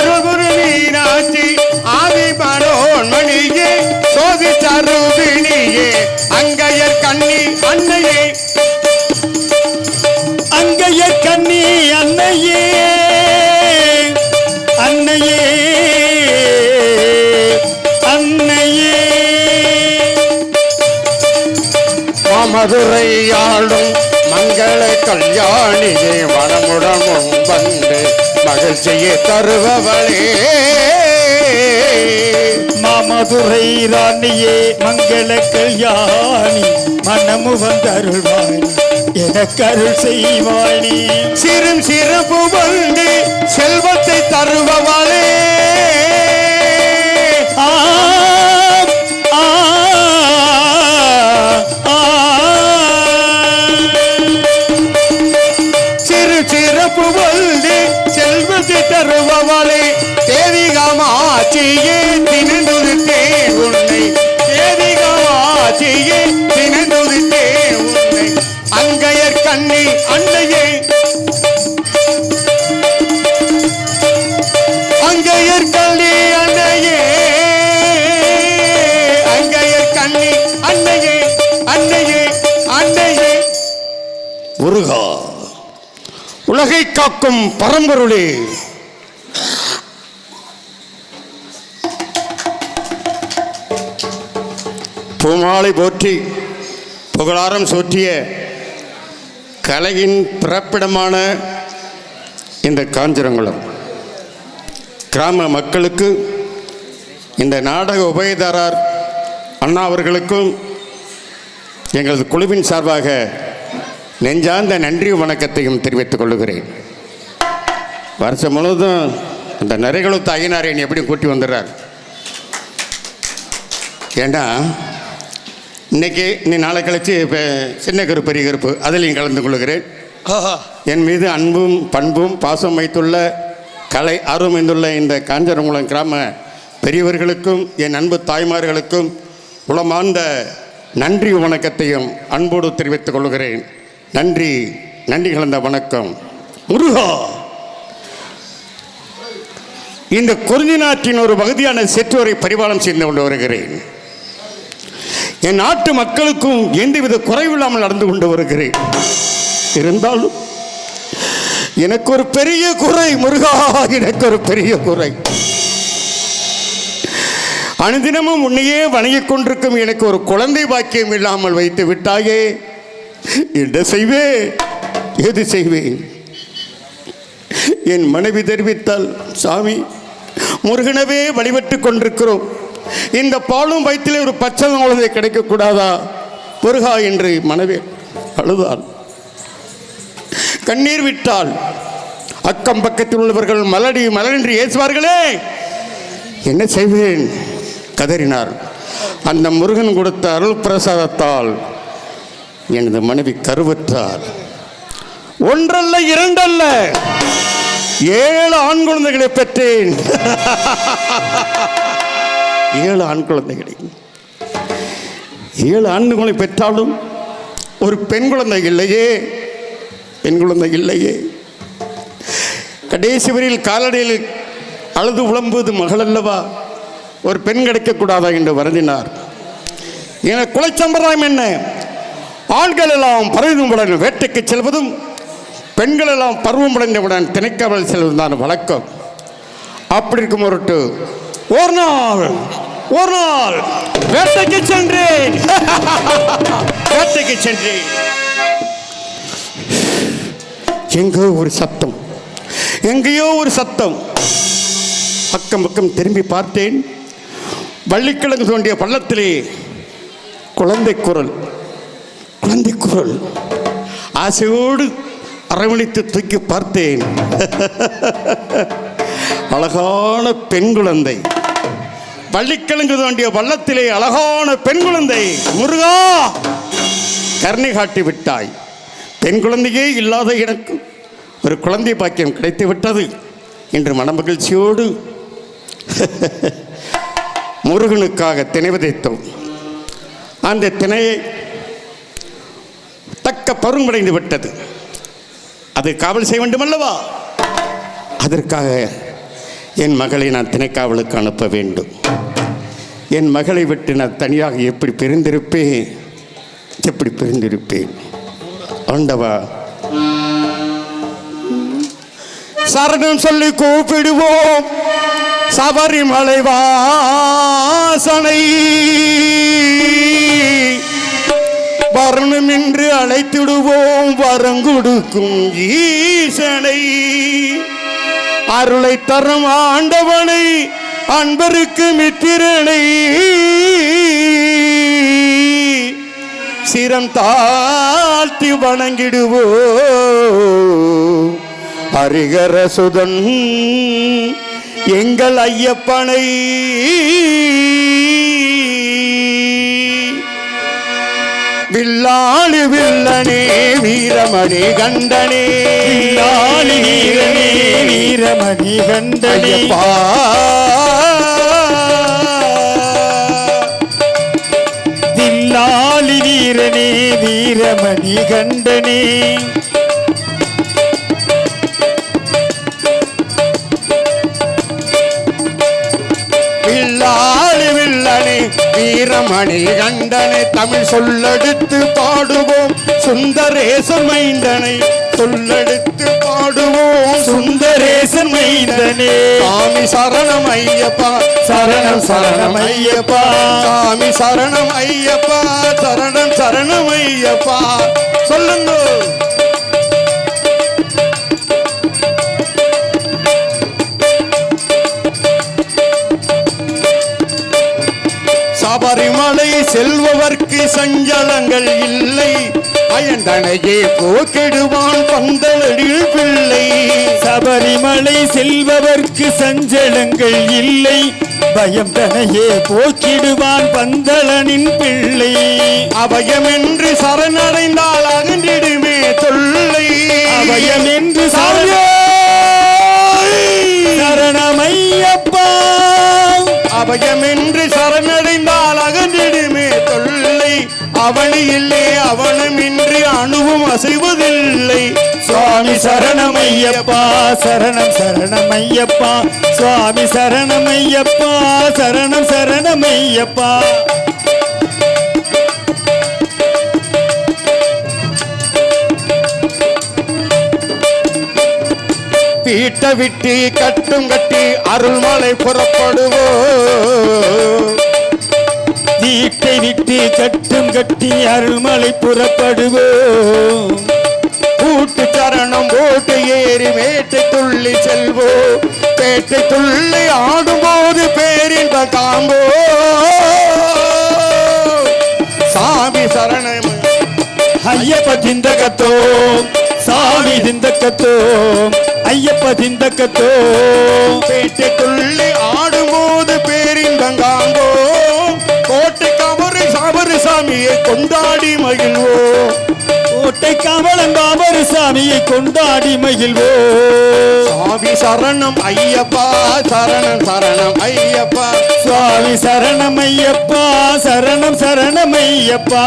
அருகுரு மீனாட்சி ஆதி மனோன்மணியே சோதி சருபிணியே அங்கையர் கண்ணி அன்னையே. அங்கைய கண்ணி அன்னையே அன்னையே அன்னையே. மாமதுரை ஆளும் மங்கள கல்யாணியே வனமுடன் முன் வந்து மகிழ்ச்சியை தருபவளே. மாமதுரை ராணியே மங்கள கல்யாணி மனமு வந்தருள்வாணி எனக்கு அருள் செய்வாணி சிறும் சிறப்பு வந்து செல்வத்தை தருபவளே. தேவிகமாச்சியே தினந்துருத்தே உன்னை. தேவிகமாச்சியே தினந்துருத்தே உன்னை. அங்கையர் கண்ணி அன்னையே அங்கையர் கண்ணி அன்னையே அங்கையர் கண்ணி அன்னையே அன்னையே அன்னையே முருகா உலகை காக்கும் பரம்பொருளே. பூமாலை போற்றி புகழாரம் சோற்றிய கலையின் பிறப்பிடமான இந்த காஞ்சிரங்குளம். கிராம மக்களுக்கு இந்த நாடக உபயதாரர் அண்ணா அவர்களுக்கும் எங்களது குழுவின் சார்பாக நெஞ்சார்ந்த நன்றி வணக்கத்தையும் தெரிவித்துக் கொள்கிறேன். வருஷம் முழுவதும் அந்த நரைகளுத்து ஐயனாரை என்னை எப்படி கூட்டி வந்துடுறார். ஏன்னா இன்னைக்கு நீ நாளை கழிச்சு இப்போ சின்ன கருப்பு பெரிய கருப்பு அதிலையும் கலந்து கொள்கிறேன் என் மீது அன்பும் பண்பும் பாசம் வைத்துள்ள கலை ஆர்வம் வைத்துள்ள இந்த காஞ்சரங்குளம் கிராம பெரியவர்களுக்கும் என் அன்பு தாய்மார்களுக்கும் உளமார்ந்த நன்றி வணக்கத்தையும் அன்போடு தெரிவித்துக் கொள்கிறேன். நன்றி நன்றி கலந்த வணக்கம். முருகா! இந்த குறிஞ்சி நாட்டின் ஒரு பகுதியான செற்றோரை பரிபாலம் செய்து கொண்டு வருகிறேன். என் நாட்டு மக்களுக்கும் எந்தவித குறைவில்லாமல் நடந்து கொண்டு வருகிறேன். இருந்தாலும் எனக்கு ஒரு பெரிய குறை முருகா எனக்கு ஒரு பெரிய குறை. அனுதினமும் உன்னையே வணங்கிக் கொண்டிருக்கும் எனக்கு ஒரு குழந்தை பாக்கியம் இல்லாமல் வைத்து விட்டாயே. என்ன செய்வேன்? எது செய்வேன்? என் மனைவி தெரிவித்தால் சாமி முருகனவே வழிபட்டு கொண்டிருக்கிறோம். இந்த பாலும் வயிற்றிலே ஒரு பச்சை குழந்தை கிடைக்கக்கூடாதா? பொருகா என்று மனைவி அழுதாள். கண்ணீர் விட்டால் அக்கம் பக்கத்தில் உள்ளவர்கள் மலடி மலரின்றி ஏசுவார்களே என்ன செய்வேன்? கதறினார். அந்த முருகன் கொடுத்த அருள் பிரசாதத்தால் எனது மனைவி கருவற்றார். ஒன்றல்ல இரண்டல்ல. ஏழு ஆண் குழந்தைகளை பெற்றேன். ஏழு ஆண் குழந்தைகளை. ஏழு ஆண் பெற்றாலும் ஒரு பெண் குழந்தை இல்லையே. பெண் குழந்தை இல்லையே. கடைசி வரையில் காலடியில் அழுது உழம்புவது மகள் அல்லவா? ஒரு பெண் கிடைக்கக்கூடாதா என்று வருந்தினார். என குலச்சம்பிரதாயம் என்ன? ஆண்கள் எல்லாம் பருவமுடன் வேட்டைக்கு செல்வதும் பெண்கள் எல்லாம் பருவம் அடைந்தவுடன் திணைக்காவல் செல்வதும் தான் வழக்கம். அப்படி இருக்கும் பொருட்டு ஒரு நாள் ஒரு நாள். வேட்டைக்கு சென்றேன் வேட்டைக்கு சென்றேன் எங்கோ ஒரு சத்தம். எங்கேயோ ஒரு சத்தம். பக்கம் பக்கம் திரும்பி பார்த்தேன். வள்ளிக்கிழங்கு தோண்டிய பள்ளத்திலே குழந்தை குரல். குழந்தை குரல். ஆசையோடு அரவணைத்து தூக்கி பார்த்தேன். அழகான பெண் குழந்தை. பள்ளிக்கிழங்கு தோண்டிய பள்ளத்திலே அழகான பெண் குழந்தை முருகா! கருணை காட்டி விட்டாய். பெண் குழந்தையே இல்லாத எனக்கு ஒரு குழந்தை பாக்கியம் கிடைத்து விட்டது என்று மனமகிழ்ச்சியோடு முருகனுக்காக திணை விதைத்தோம் அந்த திணையை தக்க பருமடைந்து விட்டது. அது காவல் செய்ய வேண்டும் அல்லவா அதற்காக என் மகளை நான் திணைக்காவலுக்கு அனுப்ப வேண்டும். என் மகளை விட்டு நான் தனியாக எப்படி பிரிந்திருப்பேன்? எப்படி பிரிந்திருப்பேன்? ஆண்டவா. சரணம் சொல்லி கூப்பிடுவோம். சபரிமலை வாசனை. வரணும் என்று அழைத்திடுவோம் வரங்கொடுக்கும் ஈசனை. அருளை தரும் ஆண்டவனை அன்பருக்கு மித்திரனை. சிரம் தாழ்த்தி வணங்கிடுவோ ஹரிகர சுதன் எங்கள் ஐயப்பனை. வில்லாளி வில்லனே வீரமணி கண்டனே. வில்லாளி வீரனே வீரமணி கண்டனே. தில்லாளி வீரனே வீரமணி கண்டனே. வில்லாளி வில்லனே வீரமணி கண்டனை தமிழ் சொல்லெடுத்து பாடுவோம். சுந்தரேசன் மைந்தனை சொல்லெடுத்து பாடுவோம். சுந்தரேசன் மைந்தனே. சாமி சரணம் ஐயப்பா. சரணம் சரணம் ஐயப்பா. சாமி சரணம் ஐயப்பா. சரணம் சரணம் ஐயப்பா. சொல்லுங்க சபரிமலை செல்பவர்க்கு சஞ்சலங்கள் இல்லை. பயந்தனையே போக்கிடுவான் பந்தலடில் பிள்ளை. சபரிமலை செல்பவர்க்கு சஞ்சலங்கள் இல்லை. பயம் தனையே போக்கிடுவான் பந்தளனின் பிள்ளை. அபயமென்று சரணடைந்தால் அகன்றிடுமே தொல்லை. அபயம் என்று சாமியே சரணமையப்பா. அபயமென்று சரணடைந்தால் அவனு இல்லை அவனுமின்றி அணுவும் அசைவதில்லை. சுவாமி சரணமையப்பா சரணம் சரணமையப்பா. சுவாமி சரணமையப்பா சரணம் சரணமையப்பா. வீட்டை விட்டு கட்டும் கட்டி அருள்மலை புறப்படுவோ. கட்டை விட்டு கட்டும் கட்டி அருள்மலை புறப்படுவோம். கூட்டு சரணம் போட்டு ஏறி மேட்டை துள்ளி செல்வோம். பேட்டை துள்ளி ஆடும்போது பேரின்ப காம்போ சாமி சரணம். ஐயப்ப திண்டகத்தோ சாமி திண்டகத்தோ ஐயப்ப திண்டகத்தோ பேட்டை துள்ளி ஆடும்போது பேரின்பம் காம்போ கோட்டை சாமியை கொண்டாடி மகிழ்வோ கோட்டை கமலம் பாபரு சாமியை கொண்டாடி மகிழ்வோ சாமி சரணம் ஐயப்பா சரணம் சரணம் ஐயப்பா. சுவாமி சரணம் ஐயப்பா சரணம் சரணம் ஐயப்பா.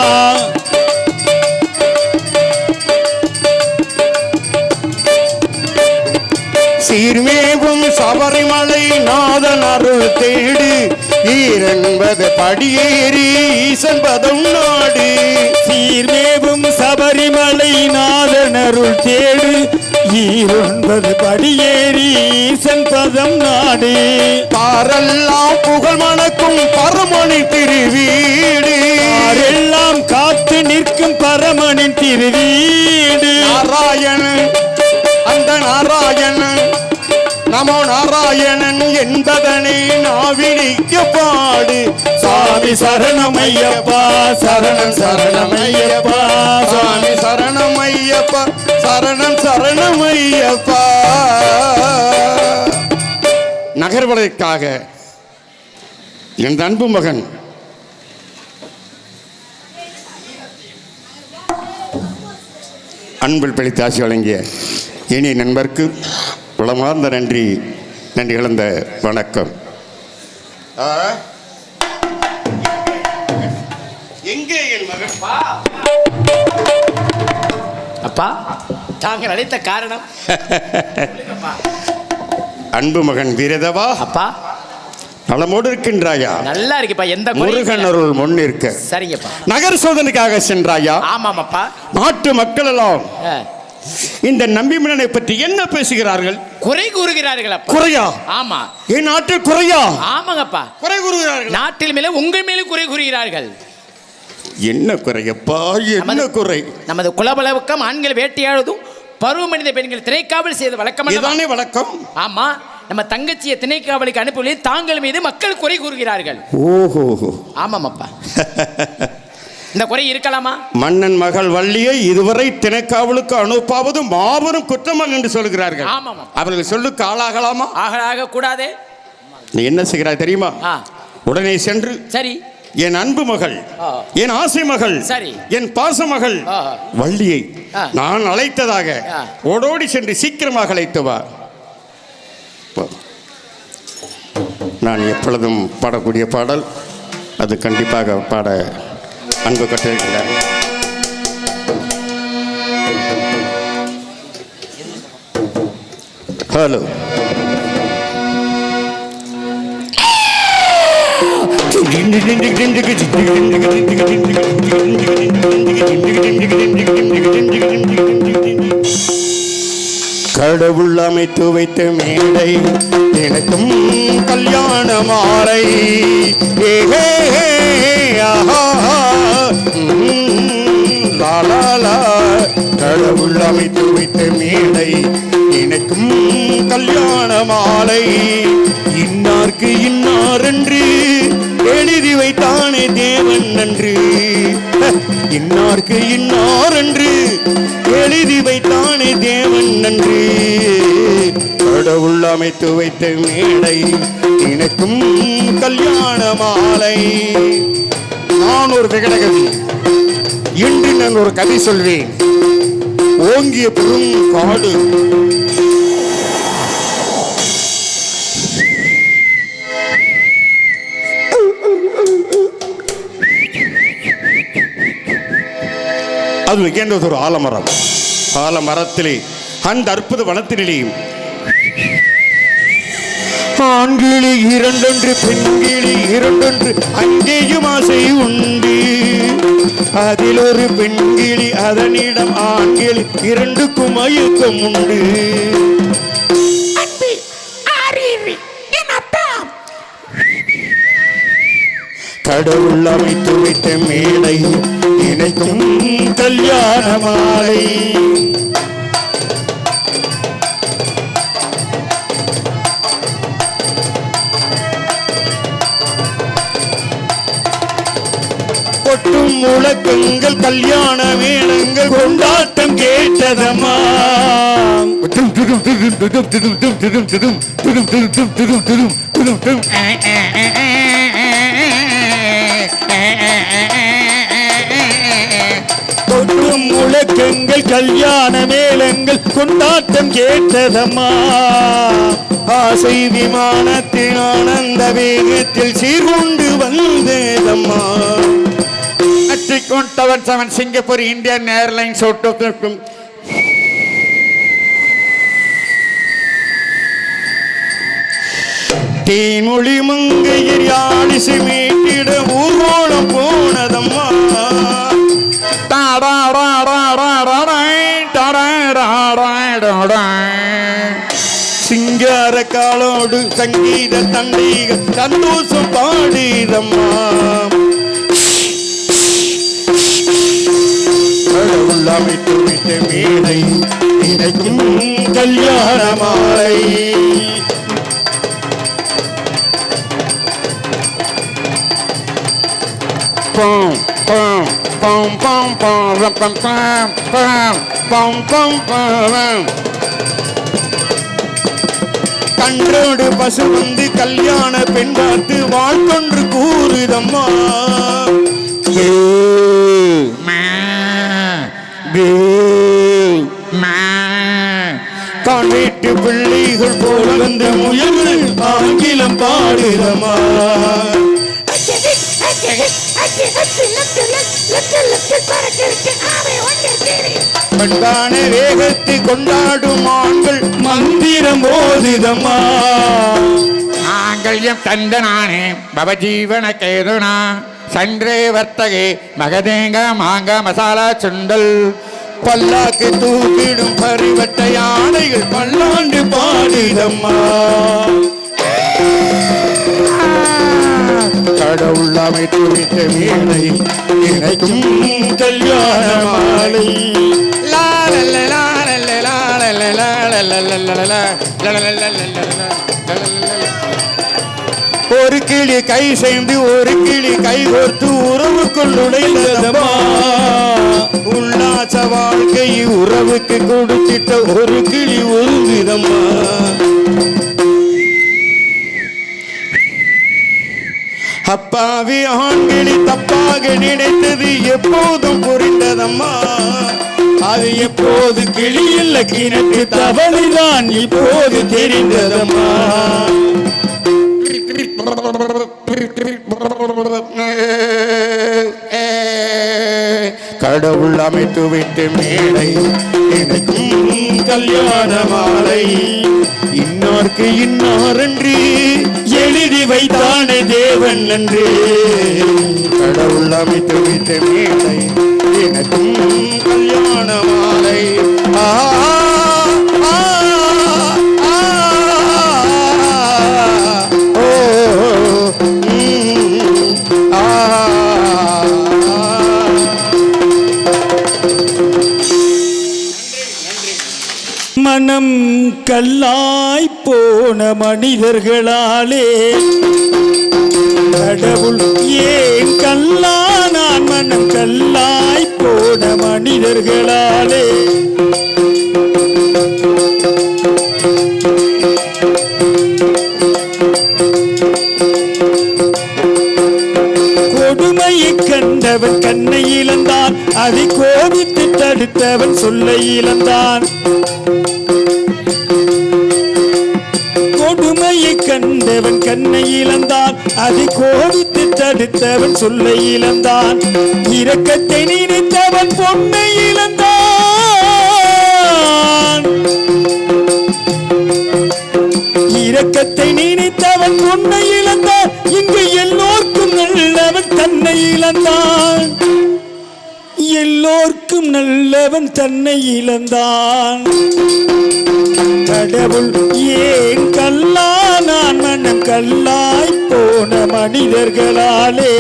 சீர்மேவும் சபரிமலை நாதன் அருள் தேடு ஈரென்பது படியேறி ஈசன் பதம் நாடு. சீர்மேவும் சபரிமலை நாதனருள் தேடு ஈரொன்பது படியேறி ஈசன் பதம் நாடு. பாரெல்லாம் புகழ் மணக்கும் பரமணி திருவீடு. யாரெல்லாம் காத்து நிற்கும் பரமனின் திருவீடு. நாராயணன் அந்த நாராயணன் நமோ நாராயணன் என்பதனை நாவினிக்க பாடு. சுவாமி சரணம் ஐயப்பா சரணம் சரணம் ஐயப்பா சாமி சரணம் ஐயப்பா சரணம் சரணம் ஐயப்பா நகர்வதற்காக என் அன்பு மகன் அன்பில் பிழைத்து ஆசி வழங்கிய இனிய நண்பருக்கு உளமார்ந்த நன்றி நன்றி கலந்த வணக்கம்? எங்கே என் மகன்? அப்பா. தாங்கள் அழைத்த காரணம். அன்பு மகன் வீரதவா. அப்பா. நலமோடு இருக்கின்றாயா? நல்லா இருக்குப்பா எந்த முருகன். அருள் முன்னிற்க சரிங்கப்பா. நகர் சோதனைக்காக சென்றாயா? ஆமாமாப்பா நாட்டு மக்கள் எல்லாம். இந்த நம்பிமன்னனை பற்றி என்ன பேசுகிறார்கள்? குறை கூறுகிறார்கள் அப்பா. குறையா? ஆமா. என் நாட்டில் குறையா? ஆமாங்கப்பா. குறை கூறுகிறார்கள். நாட்டில் மேல உங்கள் மேலும் குறை கூறுகிறார்கள். என்ன குறையப்பா என்ன குறை? நமது குலபலவுக்கம் ஆண்கள் வேட்டையாடுவதும் பருவ மனித பெண்கள் திரைக்காவல் செய்த வழக்கம்? இதுதானே வழக்கம்? ஆமா. நம்ம தங்கச்சியை திணைக்காவலுக்கு அனுப்பவில்லை தாங்கள் மீது மக்கள் குறை கூறுகிறார்கள். ஓஹோ ஆமாமாப்பா இந்த குறை இருக்கலாமா மன்னன் மகள் வள்ளியை இதுவரை திணைக்காவலுக்கு அனுப்பாவது மாபெரும் குற்றமாக என்று சொல்கிறார்கள். அவர்கள் சொல்லுக்கு ஆளாகலாமா ஆக ஆக கூடாதே நீ என்ன செய்கிறாய் தெரியுமா உடனே சென்று சரி என் அன்பு மகள். என் ஆசை மகள் சரி. என் பாச மகள். வள்ளியை. நான் அழைத்ததாக. ஓடோடி சென்று சீக்கிரமாக அழைத்து வா. நான் எப்பொழுதும் பாடக்கூடிய பாடல் அது கண்டிப்பாக பாட அன்பு கட்டிருக்கிறார் ஹலோ. கடவுள் அமைத்து வைத்த மேடை எனக்கும் கல்யாண மாலை. ஏஹே ஆஹா. ம், கடவுள் அமைத்து வைத்த மேடை. எனக்கும் கல்யாண மாலை. இன்னார்க்கு இன்னார் என்று எழுதி வைத்தானே தேவன் நன்று இன்னார்க்கு இன்னார் என்று எழுதி வைத்தானே தேவன் நன்று கடவுள் அமைத்து வைத்த மேடை. எனக்கும் கல்யாண மாலை. நான் ஒரு விகடகவி. இன்று நான் ஒரு கவி சொல்வேன். ஓங்கிய பெரும் காடு. அது வைக்கின்றது ஒரு ஆலமரம். ஆலமரத்திலே அந்த அற்புத வனத்திலே ஆண்கிளி இரண்டொன்று பெண்கிளி இரண்டொன்று அங்கேயும் ஆசை உண்டு. அதில் ஒரு பெண்கிளி அதனிடம் ஆண்கிளி இரண்டுக்கும் மயக்கம் உண்டு. கடவுள் அமைத்து வைத்த மேடை இணைக்கும் கல்யாண மாலை. கொட்டும் முழக்கங்கள் கல்யாண மேளங்கள் கொண்டாட்டம் கேட்டதம்மா கொட்டும் முழக்கங்கள் கல்யாண மேளங்கள் கொண்டாட்டம் கேட்டதம்மா ஆசை விமானத்தின் ஆனந்த வேகத்தில் சீர்கொண்டு வந்ததம்மா ஒன் கொண்டவன் செவன் சிங்கப்பூர் இந்தியன் ஏர்லைன்ஸ் ஓட்டோக்கும் தீமொழி மங்கையர் யாழிசை மீட்டிட ஊர்வலம் போனதம்மா. சிங்கார காலோடு சங்கீத தண்டீக சந்தோஷம் பாடிதம்மா கடவுள் அமைத்து விட்ட மேடை இணைக்கும் கல்யாண மாலை பாம் பாம் பாம் பாம் பாம் பாம் பாம் பாம் பாம் பாம் pum, கன்றோடு பசு வந்து கல்யாண பெண் பார்த்து வாழ்கொன்று கூறுதம்மா. ஏ மே. தான் வீட்டு பிள்ளைகள் போல வந்து முயல்கள் ஆங்கிலம் பாடுதம்மா பண்பான வேகத்தை கொண்டாடும் ஆண்கள் மந்திரம் போதிதம்மா மாங்கல்யம் தந்த நானே பவஜீவன கேதுனா சன்றே வர்த்தகே மகதேங்க மாங்க மசாலா சுண்டல் பல்லாக்கு தூக்கிடும் பரிவட்ட யானைகள் பல்லாண்டு பாடிதம்மா கடவுள் அமைத்து விட்ட வீணை இணைக்கும் கல்யாண மாலை ஒரு கிளி கை சேர்ந்து ஒரு கிளி கை கோர்த்து உறவுக்குள் நுழைந்ததம்மா. உல்லாச வாழ்க்கை உறவுக்கு கொடுத்திட்ட ஒரு கிளி ஒரு விதம்மா. அப்பாவி ஆண்களி தப்பாக நினைத்தது எப்போதும் புரிந்ததம்மா. அது எப்போது கிளியில் கிணற்று தவளைதான் இப்போது தெரிந்ததம்மா. கடவுள் அமைத்து விட்டு மேலை எனக்கும் கல்யாண மாலை. இன்னார்க்கு இன்னாரென்று எழுதி வைத்தானே தேவன் நன்றி கடவுள் அமைத்து விட்டு மேலை எனக்கும் கல்யாண மாலை. மனம் கல்லாய் போன மனிதர்களாலே. கடவுள் ஏன் கல்லா நான் மனம் கல்லாய் போன மனிதர்களாலே. கொடுமையை கண்டவன் கண்ணை இழந்தான். அதை கோபித்து தடுத்தவன் சொல்லை இழந்தான். கண்டவன் கண்ணை இழந்தான். அதை கோபித்து தடுத்தவன் சொல்லை இழந்தான். இரக்கத்தை நினைத்தவன் பொண்ணை இழந்தான். இரக்கத்தை நினைத்தவன் பொண்ணை இழந்தான். இங்கு எல்லோர்க்கும் நல்லவன் தன்னை இழந்தான். எல்லோர்க்கும் நல்லவன் தன்னை இழந்தான். கடவுள் ஏன் கல்லா நான் மனம் கல்லாய் போன மனிதர்களாலே.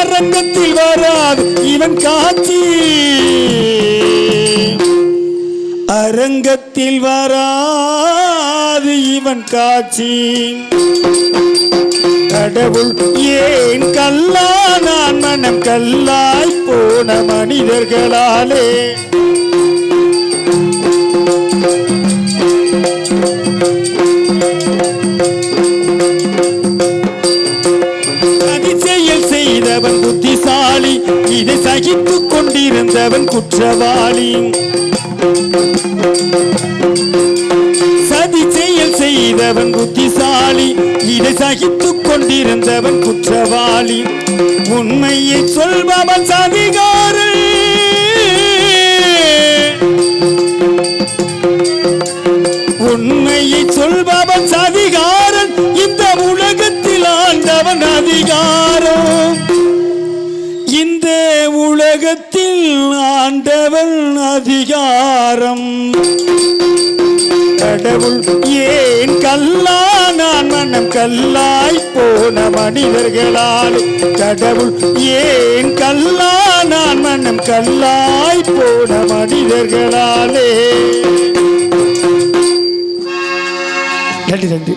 அரங்கத்தில் வராது இவன் காட்சி. அரங்கத்தில் வராது இவன் காட்சி. கடவுள் ஏன் கல்லா நான் மனம் கல்லாய் போன மனிதர்களாலே. சகித்துக் குற்றவாளி. சதி செயல் செய்தவன் புத்திசாலி. இதை சகித்துக் கொண்டிருந்தவன் குற்றவாளி. உண்மையை சொல்பவன் சதிகாரன். இவர்களாலும் கடவுள் ஏன் கல்லா நான் மனம் கல்லாய் போன மனிதர்களாலே. நன்றி நன்றி